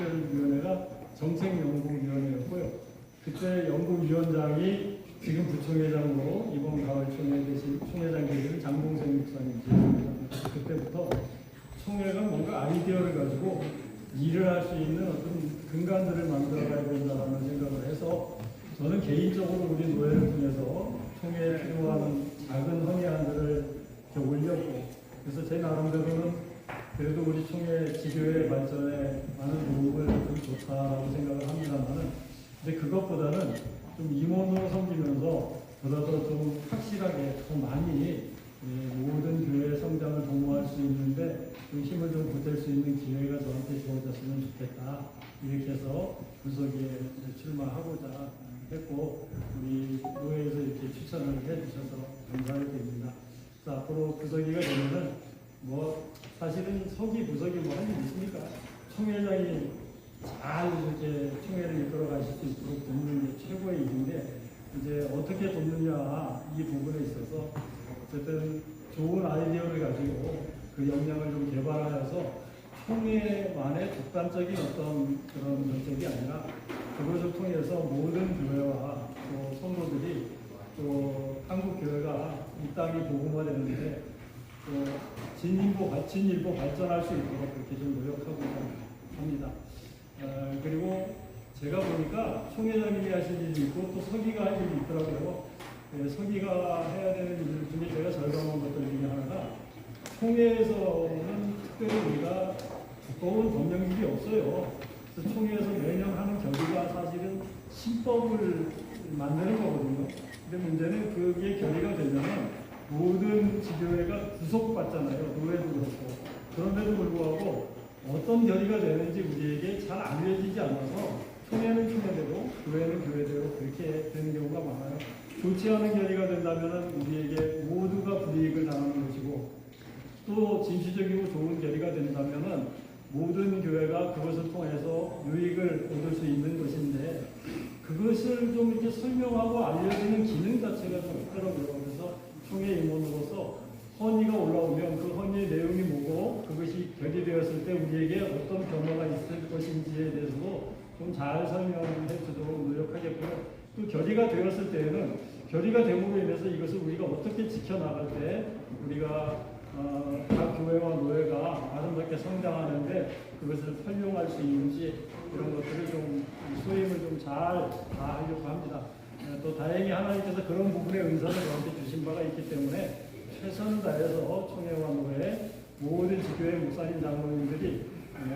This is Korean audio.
특별위원회가 정책연구위원회였고요. 그때 연구위원장이 지금 부총회장으로 이번 가을 총회 대신 총회장 계신 장봉생 목사님이십니다. 그때부터 총회가 뭔가 아이디어를 가지고 일을 할 수 있는 어떤 근간들을 만들어가야 된다는 생각을 해서 저는 개인적으로 우리 노예를 통해서 총회에 필요한 작은 헌의안들을 이렇게 올렸고 그래서 제 나름대로는 그래도 우리 총회 지교의 발전에 많은 도움을 좀 좋다라고 생각을 합니다만은 근데 그것보다는 좀 임원으로 섬기면서 보다 더 좀 확실하게 더 많이 예, 모든 교회의 성장을 도모할 수 있는데 좀 힘을 좀 보탤 수 있는 기회가 저한테 주어졌으면 좋겠다. 이렇게 해서 구석에 출마하고자 했고 우리 노회에서 이렇게 추천을 해주셔서 감사드립니다. 자, 앞으로 구석이가 되면은 뭐 사실은 서기 부석이 뭐 할 일 있습니까? 총회장이 잘 이렇게 총회를 이끌어 가실 수 있도록 돕는 게 최고의 일인데 이제 어떻게 돕느냐 이 부분에 있어서 어쨌든 좋은 아이디어를 가지고 그 역량을 좀 개발하여서 총회만의 독단적인 어떤 그런 정책이 아니라 그것을 통해서 모든 교회와 또 성도들이 또 한국 교회가 이 땅이 복음화되는데 또 진일보 발- 진일보 발전할 수 있도록 그렇게 좀 노력하고 합니다. 어, 그리고 제가 보니까 총회장님이 하실 일이 있고 또 서기가 할 일이 있더라고요. 예, 서기가 해야 되는 일 중에 제가 절감한 것들 중에 하나가 총회에서는 특별히 우리가 두꺼운 법령들이 없어요. 그래서 총회에서 매년 하는 결의가 사실은 신법을 만드는 거거든요. 근데 문제는 그게 결의가 되면은 모든 지교회가 구속받잖아요. 노예도 그렇고. 그런데도 불구하고 어떤 결의가 되는지 우리에게 잘 알려지지 않아서 총회는 총회대로 교회는 교회대로 그렇게 되는 경우가 많아요. 좋지 않은 결의가 된다면 우리에게 모두가 불이익을 당하는 것이고 또 진취적이고 좋은 결의가 된다면 모든 교회가 그것을 통해서 유익을 얻을 수 있는 것인데 그것을 좀 이렇게 설명하고 알려주는 기능 자체가 좀 있더라고요. 그래서 총회 임원으로서 헌의가 올라오면 그 헌의의 내용이 뭐고 그것이 결의되었을 때 우리에게 어떤 변화가 있을 것인지에 대해서도 좀 잘 설명해 주도록 노력하겠고요. 또 결의가 되었을 때에는 결의가 됨으로 인해서 이것을 우리가 어떻게 지켜나갈 때 우리가 어, 각 교회와 노예가 아름답게 성장하는데 그것을 활용할 수 있는지 이런 것들을 좀 소임을 좀 잘 다 하려고 합니다. 어, 또 다행히 하나님께서 그런 부분의 은사를 저한테 주신 바가 있기 때문에 최선을 다해서 총회와 노예 모든 지교회 목사님 장로님들이 예,